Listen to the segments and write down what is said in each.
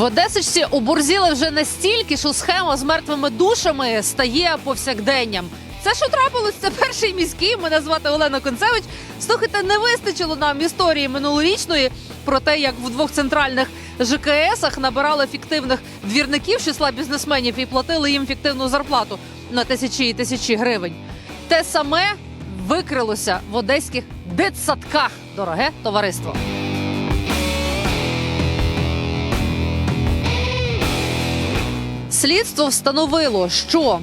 Одесичці оборзіли вже настільки, що схема з мертвими душами стає повсякденням. Це що трапилось? Це перший міський. Мене звати Олена Концевич. Слухайте, не вистачило нам історії минулорічної про те, як в двох центральних ЖКСах набирали фіктивних двірників числа бізнесменів і платили їм фіктивну зарплату на тисячі і тисячі гривень. Те саме викрилося в одеських дитсадках, дороге товариство. Слідство встановило, що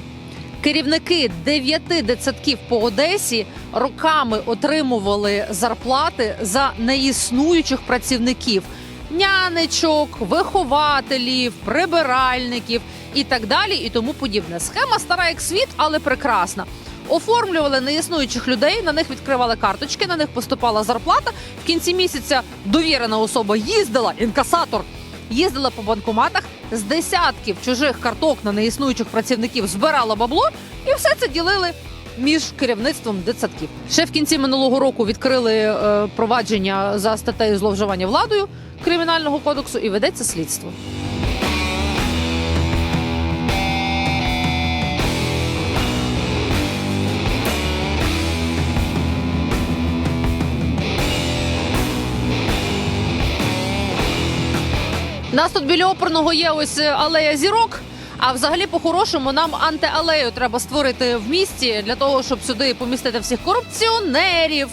керівники дев'яти дитсадків по Одесі роками отримували зарплати за неіснуючих працівників нянечок, вихователів, прибиральників і так далі, і тому подібне. Схема стара як світ, але прекрасна. Оформлювали неіснуючих людей, на них відкривали карточки, на них поступала зарплата. В кінці місяця довірена особа їздила, інкасатор їздила по банкоматах з десятків чужих карток на неіснуючих працівників, збирала бабло і все це ділили між керівництвом дитсадків. Ще в кінці минулого року відкрили е, провадження за статтею зловживання владою кримінального кодексу і ведеться слідство. Нас тут біля оперного є ось е, алея зірок. А взагалі, по-хорошому, нам антиалею треба створити в місті для того, щоб сюди помістити всіх корупціонерів,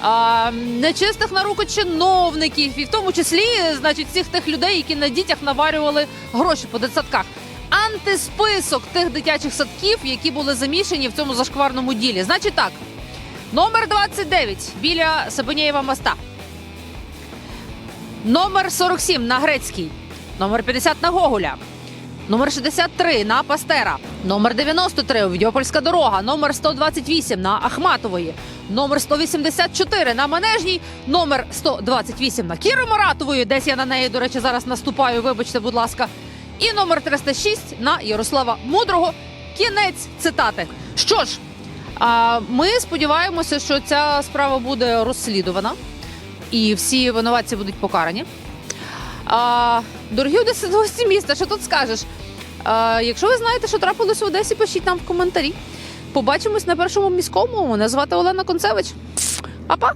а, нечистих на руку чиновників, і в тому числі, значить, всіх тих людей, які на дітях наварювали гроші по дитсадках. Антисписок тих дитячих садків, які були замішані в цьому зашкварному ділі. Значить так, номер 29 біля Сабинієва моста. Номер 47 на Грецькій, номер 50 на Гоголя, номер 63 на Пастера, номер 93 Відьопольська дорога, номер 128 на Ахматової, номер 184 на Манежній, номер 128 на Кіри Маратової, десь я на неї, до речі, зараз наступаю, вибачте, будь ласка, і номер 306 на Ярослава Мудрого. Кінець цитати. Що ж, ми сподіваємося, що ця справа буде розслідувана і всі винуватці будуть покарані. А, дорогі одеси- міста, що тут скажеш? А, якщо ви знаєте, що трапилось в Одесі, пишіть нам в коментарі. Побачимось на першому міському. Мене звати Олена Концевич. Па-па!